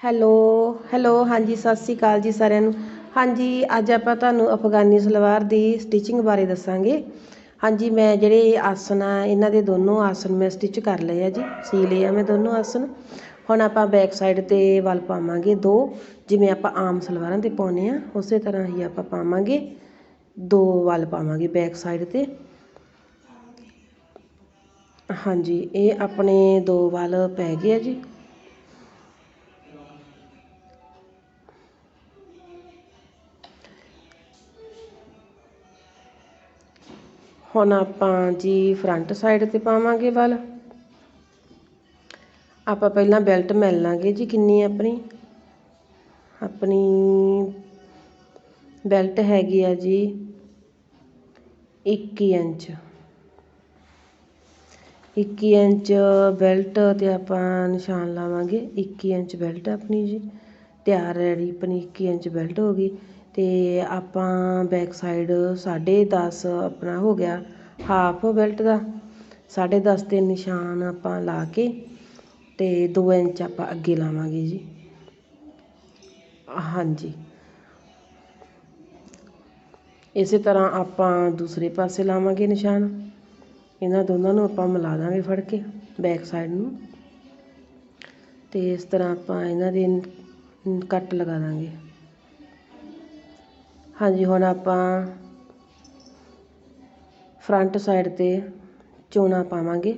Hello hello, ਹਾਂਜੀ, ਸਤਿ ਸ਼੍ਰੀ ਅਕਾਲ ਜੀ ਸਾਰਿਆਂ ਨੂੰ। ਹਾਂਜੀ, ਅੱਜ ਆਪਾਂ ਤੁਹਾਨੂੰ ਅਫਗਾਨੀ ਸਲਵਾਰ ਦੀ ਸਟਿਚਿੰਗ ਬਾਰੇ ਦੱਸਾਂਗੇ। ਹਾਂਜੀ, ਮੈਂ ਜਿਹੜੇ ਆਸਨ ਆ, ਇਹਨਾਂ ਦੇ ਦੋਨੋਂ ਆਸਨ ਮੈਂ ਸਟਿਚ ਕਰ ਲਏ ਆ ਜੀ। ਸੀ ਲਏ ਆ ਮੈਂ ਦੋਨੋਂ ਆਸਨ। ਹੁਣ ਆਪਾਂ ਬੈਕ ਸਾਈਡ ਤੇ ਵੱਲ ਪਾਵਾਂਗੇ ਦੋ, ਜਿਵੇਂ ਆਪਾਂ ਆਮ ਸਲਵਾਰਾਂ ਤੇ ਪਾਉਂਦੇ ਆ, ਉਸੇ ਤਰ੍ਹਾਂ ਹੀ ਆਪਾਂ ਪਾਵਾਂਗੇ ਦੋ ਵੱਲ ਪਾਵਾਂਗੇ ਬੈਕ ਸਾਈਡ ਤੇ। ਹਾਂਜੀ, ਇਹ ਆਪਣੇ ਦੋ ਵੱਲ ਪੈ ਗਏ ਆ ਜੀ। ਹੁਣ ਆਪਾਂ ਜੀ ਫਰੰਟ ਸਾਈਡ ਤੇ ਪਾਵਾਂਗੇ ਵੱਲ। ਆਪਾਂ ਪਹਿਲਾਂ ਬੈਲਟ ਮਿਲ ਲਾਂਗੇ ਜੀ ਕਿੰਨੀ ਆਪਣੀ? ਆਪਣੀ ਬੈਲਟ ਹੈਗੀ ਆ ਜੀ 21 ਇੰਚ। 21 ਇੰਚ ਬੈਲਟ ਤੇ ਆਪਾਂ ਨਿਸ਼ਾਨ ਲਾਵਾਂਗੇ। 21 ਇੰਚ ਬੈਲਟ ਆਪਣੀ ਜੀ। ਤਿਆਰ ਰੈਡੀ ਆਪਣੀ 21 ਇੰਚ ਬੈਲਟ ਹੋ ਗਈ। ਅਤੇ ਆਪਾਂ ਬੈਕ ਸਾਈਡ 10.5 ਆਪਣਾ ਹੋ ਗਿਆ ਹਾਫ ਬੈਲਟ ਦਾ। 10.5 ਤੇ ਨਿਸ਼ਾਨ ਆਪਾਂ ਲਾ ਕੇ ਅਤੇ ਦੋ ਇੰਚ ਆਪਾਂ ਅੱਗੇ ਲਾਵਾਂਗੇ ਜੀ। ਹਾਂਜੀ। ਇਸੇ ਤਰ੍ਹਾਂ ਆਪਾਂ ਦੂਸਰੇ ਪਾਸੇ ਲਾਵਾਂਗੇ ਨਿਸ਼ਾਨ। ਇਹਨਾਂ ਦੋਨਾਂ ਨੂੰ ਆਪਾਂ ਮਿਲਾ ਦਾਂਗੇ ਫੜ ਕੇ ਬੈਕ ਸਾਈਡ ਨੂੰ। ਤੇ ਇਸ ਤਰ੍ਹਾਂ ਆਪਾਂ ਇਹਨਾਂ ਦੇ ਕੱਟ ਲਗਾ ਦਾਂਗੇ। ਹਾਂਜੀ, ਹੁਣ ਆਪਾਂ ਫਰੰਟ ਸਾਈਡ ਤੇ ਚੋਣਾ ਪਾਵਾਂਗੇ।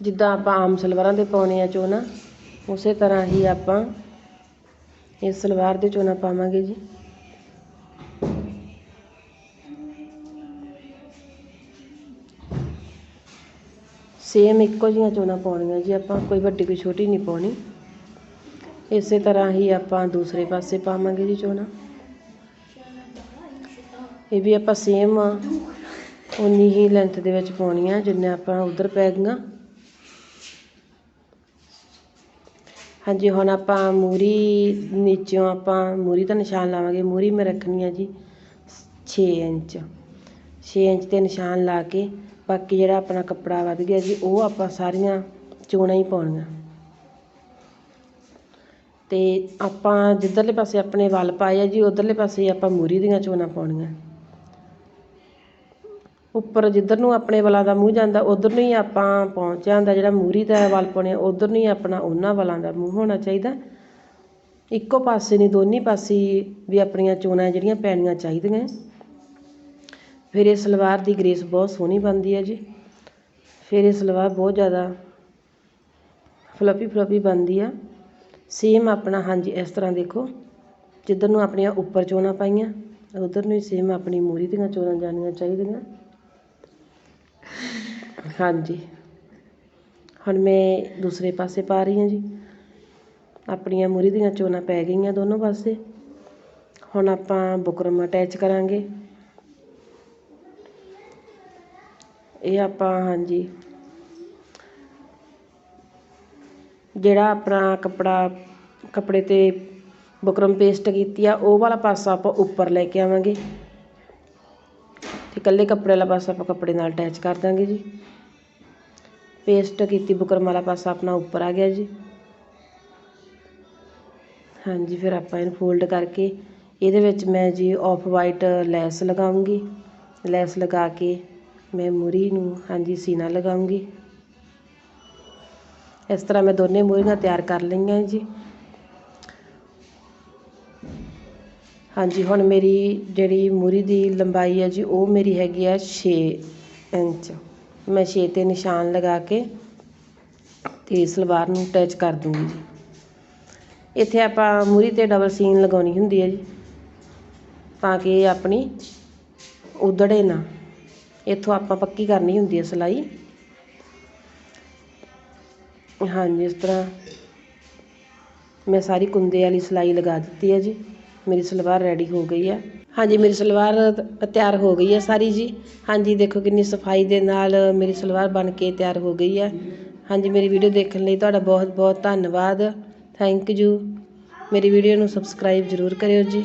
ਜਿੱਦਾਂ ਆਪਾਂ ਆਮ ਸਲਵਾਰਾਂ ਦੇ ਪਾਉਣੇ ਆ ਚੋਣਾ, ਉਸੇ ਤਰ੍ਹਾਂ ਹੀ ਆਪਾਂ ਇਸ ਸਲਵਾਰ ਦੇ ਚੋਣਾ ਪਾਵਾਂਗੇ ਜੀ। ਸੇਮ ਇੱਕੋ ਜਿਹੀਆਂ ਚੋਣਾ ਪਾਉਣੀਆਂ ਜੀ ਆਪਾਂ, ਕੋਈ ਵੱਡੀ ਕੋਈ ਛੋਟੀ ਨਹੀਂ ਪਾਉਣੀ। ਇਸੇ ਤਰ੍ਹਾਂ ਹੀ ਆਪਾਂ ਦੂਸਰੇ ਪਾਸੇ ਪਾਵਾਂਗੇ ਜੀ ਚੋਣਾ। ਇਹ ਵੀ ਆਪਾਂ ਸੇਮ ਉਨੀ ਹੀ ਲੈਂਥ ਦੇ ਵਿੱਚ ਪਾਉਣੀਆਂ, ਜਿੰਨੇ ਆਪਾਂ ਉਧਰ ਪੈ ਗਈਆਂ। ਹਾਂਜੀ, ਹੁਣ ਆਪਾਂ ਮੂਰੀ ਨੀਚੋਂ ਆਪਾਂ, ਮੂਰੀ ਦਾ ਨਿਸ਼ਾਨ ਲਾਵਾਂਗੇ। ਮੂਰੀ ਮੈਂ ਰੱਖਣੀ ਆ ਜੀ 6 ਇੰਚ। 6 ਇੰਚ ਤੇ ਨਿਸ਼ਾਨ ਲਾ ਕੇ ਬਾਕੀ ਜਿਹੜਾ ਆਪਣਾ ਕੱਪੜਾ ਵੱਧ ਗਿਆ ਜੀ, ਉਹ ਆਪਾਂ ਸਾਰੀਆਂ ਚੋਣਾਂ ਹੀ ਪਾਉਣੀਆਂ। ਅਤੇ ਆਪਾਂ ਜਿੱਧਰਲੇ ਪਾਸੇ ਆਪਣੇ ਵੱਲ ਪਾਏ ਆ ਜੀ, ਉੱਧਰਲੇ ਪਾਸੇ ਆਪਾਂ ਮੂਹਰੀ ਦੀਆਂ ਚੋਣਾਂ ਪਾਉਣੀਆਂ। ਉੱਪਰ ਜਿੱਧਰ ਨੂੰ ਆਪਣੇ ਵਲਾਂ ਦਾ ਮੂੰਹ ਜਾਂਦਾ, ਉੱਧਰ ਨੂੰ ਹੀ ਆਪਾਂ ਪਹੁੰਚ ਜਾਂਦਾ ਜਿਹੜਾ ਮੂਹਰੀ ਦਾ ਵੱਲ ਪਾਉਣੇ ਉੱਧਰ ਨੂੰ ਹੀ ਆਪਣਾ ਉਹਨਾਂ ਵਲਾਂ ਦਾ ਮੂੰਹ ਹੋਣਾ ਚਾਹੀਦਾ। ਇੱਕੋ ਪਾਸੇ ਨਹੀਂ, ਦੋਨੇ ਪਾਸੇ ਵੀ ਆਪਣੀਆਂ ਚੋਣਾਂ ਜਿਹੜੀਆਂ ਪੈਣੀਆਂ ਚਾਹੀਦੀਆਂ ਫਿਰ ਇਹ ਸਲਵਾਰ ਦੀ ਗ੍ਰੇਸ ਬਹੁਤ ਸੋਹਣੀ ਬਣਦੀ ਹੈ ਜੀ। ਫਿਰ ਇਹ ਸਲਵਾਰ ਬਹੁਤ ਜ਼ਿਆਦਾ ਫਲਫੀ ਫਲਫੀ ਬਣਦੀ ਆ। ਸੇਮ ਆਪਣਾ, ਹਾਂਜੀ, ਇਸ ਤਰ੍ਹਾਂ ਦੇਖੋ। ਜਿੱਧਰ ਨੂੰ ਆਪਣੀਆਂ ਉੱਪਰ ਚੋਣਾਂ ਪਾਈਆਂ, ਉਧਰ ਨੂੰ ਹੀ ਸੇਮ ਆਪਣੀ ਮੂਰੀ ਦੀਆਂ ਚੋਣਾਂ ਜਾਣੀਆਂ ਚਾਹੀਦੀਆਂ। ਹਾਂਜੀ। ਹੁਣ ਮੈਂ ਦੂਸਰੇ ਪਾਸੇ ਪਾ ਰਹੀ ਹਾਂ ਜੀ। ਆਪਣੀਆਂ ਮੂਰੀ ਦੀਆਂ ਚੋਣਾਂ ਪੈ ਗਈਆਂ ਦੋਨੋਂ ਪਾਸੇ। ਹੁਣ ਆਪਾਂ ਬੁਕਰਮ ਅਟੈਚ ਕਰਾਂਗੇ। ਇਹ ਆਪਾਂ, ਹਾਂਜੀ ਜਿਹੜਾ ਆਪਣਾ ਕੱਪੜਾ, ਕੱਪੜੇ ਤੇ ਬੁਕਰਮ ਪੇਸਟ ਕੀਤੀ ਆ, ਉਹ ਵਾਲਾ ਪਾਸਾ ਆਪਾਂ ਉੱਪਰ ਲੈ ਕੇ ਆਵਾਂਗੇ। ਅਤੇ ਇਕੱਲੇ ਕੱਪੜੇ ਵਾਲਾ ਪਾਸਾ ਆਪਾਂ ਕੱਪੜੇ ਨਾਲ ਅਟੈਚ ਕਰ ਦਾਂਗੇ ਜੀ। ਪੇਸਟ ਕੀਤੀ, ਬੁਕਰਮ ਵਾਲਾ ਪਾਸਾ ਆਪਣਾ ਉੱਪਰ ਆ ਗਿਆ ਜੀ। ਹਾਂਜੀ, ਫਿਰ ਆਪਾਂ ਇਹਨੂੰ ਫੋਲਡ ਕਰਕੇ ਇਹਦੇ ਵਿੱਚ ਮੈਂ ਜੀ ਆਫ ਵਾਈਟ ਲੈਸ ਲਗਾਉਂਗੀ। ਲੈਸ ਲਗਾ ਕੇ ਮੈਂ ਮੂਰੀ ਨੂੰ, ਹਾਂਜੀ, ਸੀਨਾ ਲਗਾਉਂਗੀ। ਇਸ ਤਰ੍ਹਾਂ ਮੈਂ ਦੋਨੇ ਮੂਰੀਆਂ ਤਿਆਰ ਕਰ ਲਈਆਂ ਜੀ। ਹਾਂਜੀ, ਹੁਣ ਮੇਰੀ ਜਿਹੜੀ ਮੂਰੀ ਦੀ ਲੰਬਾਈ ਹੈ ਜੀ, ਉਹ ਮੇਰੀ ਹੈਗੀ ਆ 6 ਇੰਚ। ਮੈਂ 6 ਤੇ ਨਿਸ਼ਾਨ ਲਗਾ ਕੇ ਤੇ ਸਲਵਾਰ ਨੂੰ ਅਟੈਚ ਕਰ ਦੂੰਗੀ ਜੀ। ਇੱਥੇ ਆਪਾਂ ਮੂਰੀ ਤੇ ਡਬਲ ਸੀਨ ਲਗਾਉਣੀ ਹੁੰਦੀ ਹੈ ਜੀ, ਤਾਂ ਕਿ ਆਪਣੀ ਉਧੜੇ ਨਾ। ਇੱਥੋਂ ਆਪਾਂ ਪੱਕੀ ਕਰਨੀ ਹੁੰਦੀ ਹੈ ਸਿਲਾਈ। ਹਾਂਜੀ, ਇਸ ਤਰ੍ਹਾਂ ਮੈਂ ਸਾਰੀ ਕੁੰਦੇ ਵਾਲੀ ਸਿਲਾਈ ਲਗਾ ਦਿੱਤੀ ਹੈ ਜੀ। ਮੇਰੀ ਸਲਵਾਰ ਰੈਡੀ ਹੋ ਗਈ ਹੈ। ਹਾਂਜੀ, ਮੇਰੀ ਸਲਵਾਰ ਤਿਆਰ ਹੋ ਗਈ ਹੈ ਸਾਰੀ ਜੀ। ਹਾਂਜੀ, ਦੇਖੋ ਕਿੰਨੀ ਸਫ਼ਾਈ ਦੇ ਨਾਲ ਮੇਰੀ ਸਲਵਾਰ ਬਣ ਕੇ ਤਿਆਰ ਹੋ ਗਈ ਹੈ। ਹਾਂਜੀ, ਮੇਰੀ ਵੀਡੀਓ ਦੇਖਣ ਲਈ ਤੁਹਾਡਾ ਬਹੁਤ ਬਹੁਤ ਧੰਨਵਾਦ। ਥੈਂਕ ਯੂ ਮੇਰੀ ਵੀਡੀਓ ਨੂੰ ਸਬਸਕ੍ਰਾਈਬ ਜ਼ਰੂਰ ਕਰਿਓ ਜੀ।